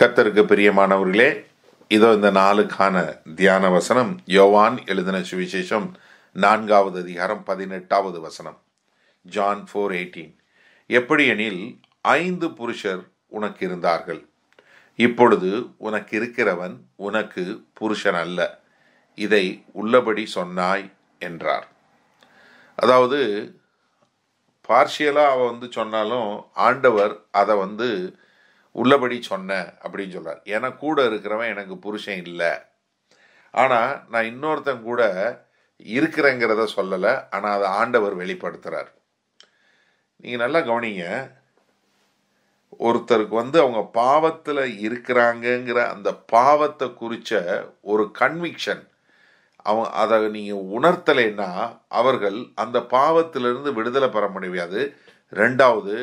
கர்த்தருக்கு பிரியமானவர்களே இதோ இந்த நாளுக்கான தியான வசனம் யோவான் எழுதின சுவிசேஷம் நான்காவது அதிகாரம் பதினெட்டாவது வசனம். John four eighteen. எப்படியெனில் ஐந்து புருஷர் உனக்கு இருந்தார்கள். இப்பொழுது உனக்கு இருக்கிறவன் உனக்கு புருஷன் அல்ல இதை உள்ளபடி சொன்னாய் என்றார். அதாவது பார்ஷியலாக அவன் வந்து சொன்னாலும் ஆண்டவர் அதை வந்து உள்ளபடி சொன்ன அப்படின்னு சொல்றார். ஏன்னா கூட இருக்கிறவன் எனக்கு புருஷன் இல்லை. ஆனால் நான் இன்னொருத்தன் கூட இருக்கிறேங்கிறத சொல்லலை. ஆனால் அதை ஆண்டவர் வெளிப்படுத்துகிறார் நீங்கள் நல்லா கவனிங்க. ஒருத்தருக்கு வந்து அவங்க பாவத்தில் இருக்கிறாங்கங்கிற அந்த பாவத்தை குறித்த ஒரு கன்விக்ஷன் அவன் அதை நீங்கள் உணர்த்தலைன்னா அவர்கள் அந்த பாவத்திலிருந்து விடுதலை பெற முடியாது. ரெண்டாவது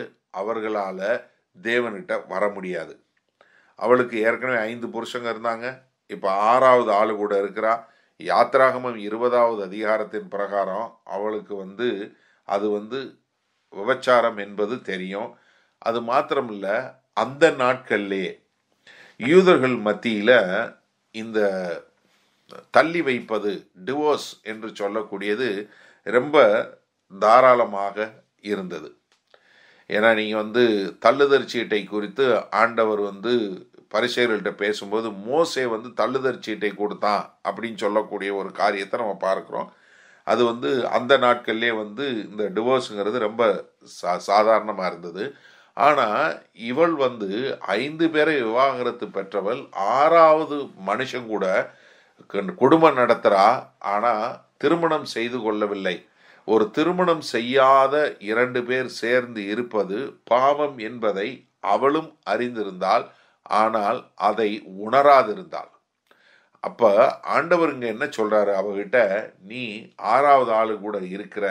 அவர்களால் தேவன்கிட்ட வர முடியாது. அவளுக்கு ஏற்கனவே ஐந்து புருஷங்க இருந்தாங்க. இப்போ ஆறாவது ஆளு கூட இருக்கிறா. யாத்ராகமம் இருபதாவது அதிகாரத்தின் பிரகாரம் அவளுக்கு வந்து அது வந்து விபச்சாரம் என்பது தெரியும். அது மாத்திரமில்ல அந்த நாட்கள்லே யூதர்கள் மத்தியில் இந்த தள்ளி வைப்பது டிவோர்ஸ் என்று சொல்லக்கூடியது ரொம்ப தாராளமாக இருந்தது. ஏன்னா நீங்கள் வந்து தள்ளுதற் சீட்டை குறித்து ஆண்டவர் வந்து பரிசெயர்கள்ட்ட பேசும்போது மோசே வந்து தள்ளுதற் சீட்டை கொடுத்தான் அப்படின்னு சொல்லக்கூடிய ஒரு காரியத்தை நம்ம பார்க்குறோம். அது வந்து அந்த நாட்கள்லே வந்து இந்த டிவோர்ஸுங்கிறது ரொம்ப சா சாதாரணமாக இருந்தது. ஆனால் இவள் வந்து ஐந்து பேரை விவாகரத்து பெற்றவள் ஆறாவது மனுஷன் கூட குடும்பம் நடத்துகிறா ஆனால் திருமணம் செய்து கொள்ளவில்லை. ஒரு திருமணம் செய்யாத இரண்டு பேர் சேர்ந்து இருப்பது பாவம் என்பதை அவளும் அறிந்திருந்தாள். ஆனால் அதை உணராதிருந்தாள். அப்ப ஆண்டவருங்க என்ன சொல்றாரு? அவகிட்ட நீ ஆறாவது ஆளு கூட இருக்கிற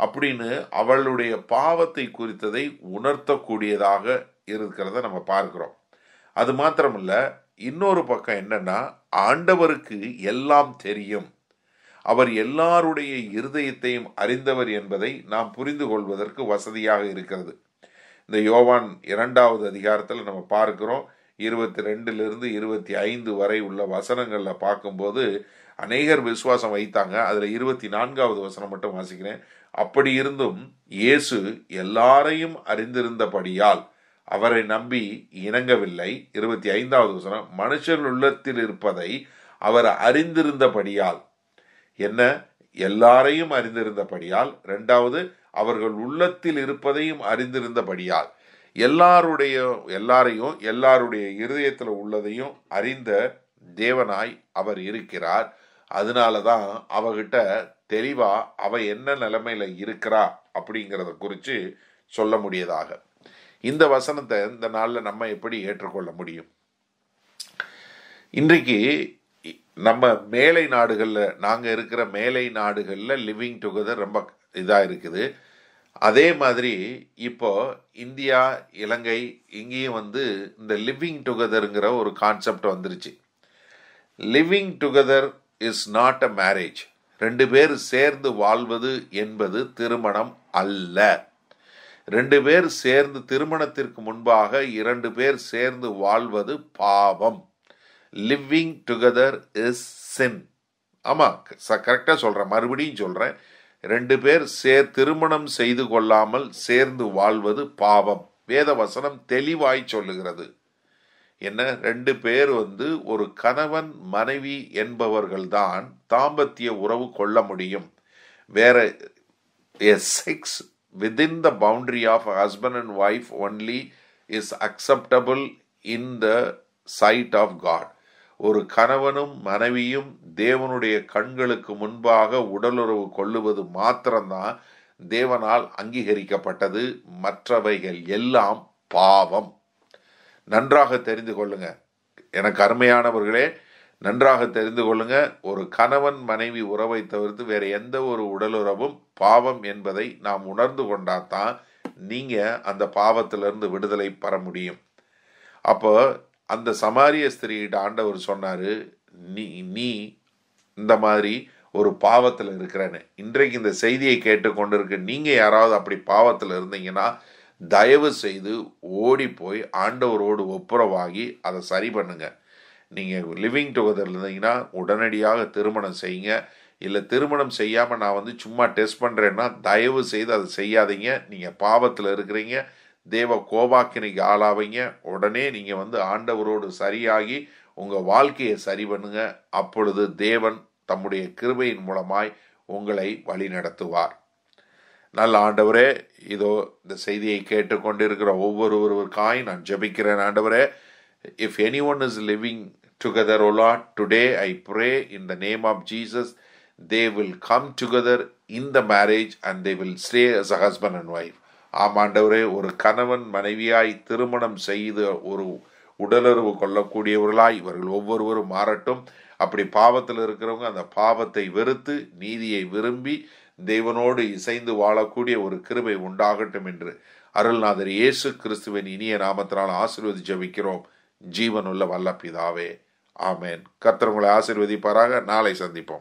அப்படின்னு அவளுடைய பாவத்தை குறித்ததை உணர்த்தக்கூடியதாக இருக்கிறத நம்ம பார்க்கிறோம். அது மாத்திரமல்ல இன்னொரு பக்கம் என்னன்னா ஆண்டவருக்கு எல்லாம் தெரியும். அவர் எல்லாருடைய இருதயத்தையும் அறிந்தவர் என்பதை நாம் புரிந்து கொள்வதற்கு வசதியாக இருக்கிறது. இந்த யோவான் இரண்டாவது அதிகாரத்தில் நம்ம பார்க்கிறோம். இருபத்தி ரெண்டுலேருந்து இருபத்தி ஐந்து வரை உள்ள வசனங்களில் பார்க்கும்போது அநேகர் விசுவாசம் வைத்தாங்க. அதில் இருபத்தி நான்காவது வசனம் மட்டும் வாசிக்கிறேன். அப்படி இருந்தும் இயேசு எல்லாரையும் அறிந்திருந்தபடியால் அவரை நம்பி இணங்கவில்லை. இருபத்தி ஐந்தாவது வசனம் மனுஷர் உள்ளத்தில் இருப்பதை அவர் அறிந்திருந்தபடியால் என்ன? எல்லாரையும் அறிந்திருந்தபடியால் ரெண்டாவது அவர்கள் உள்ளத்தில் இருப்பதையும் அறிந்திருந்தபடியால். எல்லாருடைய எல்லாரையும் எல்லாருடைய இருதயத்தில் உள்ளதையும் அறிந்த தேவனாய் அவர் இருக்கிறார். அதனால தான் அவகிட்ட தெளிவா அவ என்ன நிலைமையில இருக்கிறா அப்படிங்கிறத குறித்து சொல்ல முடியதாக. இந்த வசனத்தை இந்த நாளில் நம்ம எப்படி ஏற்றுக்கொள்ள முடியும்? இன்றைக்கு நம்ம மேலை நாடுகளில் நாங்கள் இருக்கிற மேலை நாடுகளில் லிவிங் டுகெதர் ரொம்ப இதாக இருக்குது. அதே மாதிரி இப்போ இந்தியா இலங்கை இங்கேயும் வந்து இந்த லிவிங் டுகெதருங்கிற ஒரு கான்செப்ட் வந்துருச்சு. Living together is not a marriage ரெண்டு பேர் சேர்ந்து வாழ்வது என்பது திருமணம் அல்ல. ரெண்டு பேர் சேர்ந்து திருமணத்திற்கு முன்பாக இரண்டு பேர் சேர்ந்து வாழ்வது பாவம். லிவிங் டுகெதர் இஸ் சின் ஆமாம் கரெக்டாக சொல்கிறேன் மறுபடியும் சொல்கிறேன் ரெண்டு பேர் சேர் திருமணம் செய்து கொள்ளாமல் சேர்ந்து வாழ்வது பாவம். வேத வசனம் தெளிவாய் சொல்லுகிறது. என்ன? ரெண்டு பேர் வந்து ஒரு கணவன் மனைவி என்பவர்கள்தான் தாம்பத்திய உறவு கொள்ள முடியும். வேற a sex within the boundary of husband and wife only is acceptable in the sight of God ஒரு கணவனும் மனைவியும் தேவனுடைய கண்களுக்கு முன்பாக உடலுறவு கொள்ளுவது மாத்திரம்தான் தேவனால் அங்கீகரிக்கப்பட்டது. மற்றவைகள் எல்லாம் பாவம். நன்றாக தெரிந்து கொள்ளுங்க. எனக்கு அருமையானவர்களே நன்றாக தெரிந்து கொள்ளுங்க. ஒரு கணவன் மனைவி உறவை தவிர்த்து வேற எந்த ஒரு உடலுறவும் பாவம் என்பதை நாம் உணர்ந்து கொண்டாதான் நீங்க அந்த பாவத்திலிருந்து விடுதலை பெற முடியும். அப்போ அந்த சமாரிய ஸ்திரீகிட்ட ஆண்டவர் சொன்னாரு நீ நீ இந்த மாதிரி ஒரு பாவத்தில் இருக்கிறேன்னு. இன்றைக்கு இந்த செய்தியை கேட்டுக்கொண்டிருக்க நீங்க யாராவது அப்படி பாவத்தில் இருந்தீங்கன்னா தயவு செய்து ஓடி போய் ஆண்டவரோடு ஒப்புரவாகி அதை சரி பண்ணுங்க. நீங்கள் லிவிங் டுகெதர் இருந்தீங்கன்னா உடனடியாக திருமணம் செய்யுங்க. இல்லை திருமணம் செய்யாமல் நான் வந்து சும்மா டெஸ்ட் பண்ணுறேன்னா தயவு செய்து அதை செய்யாதீங்க. நீங்கள் பாவத்தில் இருக்கிறீங்க. தேவ கோபாக்கினைக்கு ஆளாவீங்க. உடனே நீங்கள் வந்து ஆண்டவரோடு சரியாகி உங்கள் வாழ்க்கையை சரி பண்ணுங்க. அப்பொழுது தேவன் தம்முடைய கிருபையின் மூலமாய் உங்களை வழி நடத்துவார் நல்ல ஆண்டவரே இதோ இந்த செய்தியை கேட்டுக்கொண்டிருக்கிற ஒவ்வொருவருவருக்காய் நான் ஜெபிக்கிறேன் ஆண்டவரே. If any one is living together Ola today I pray in the name of Jesus they will come together in the marriage and they will stay as a husband and wife ஆமாண்டவரே ஒரு கணவன் மனைவியாய் திருமணம் செய்து ஒரு உடலுறவு கொள்ளக்கூடியவர்களாய் இவர்கள் ஒவ்வொருவரும் மாறட்டும். அப்படி பாவத்தில் இருக்கிறவங்க அந்த பாவத்தை வெறுத்து நீதியை விரும்பி தேவனோடு இசைந்து வாழக்கூடிய ஒரு கிருபை உண்டாகட்டும் என்று அருள்நாதர் இயேசு கிறிஸ்துவின் இனிய நாமத்தினால் ஆசீர்வதி ஜபிக்கிறோம் ஜீவனுள்ள வல்ல பிதாவே ஆமேன் கத்திரவங்களை ஆசீர்வதிப்பாராக. நாளை சந்திப்போம்.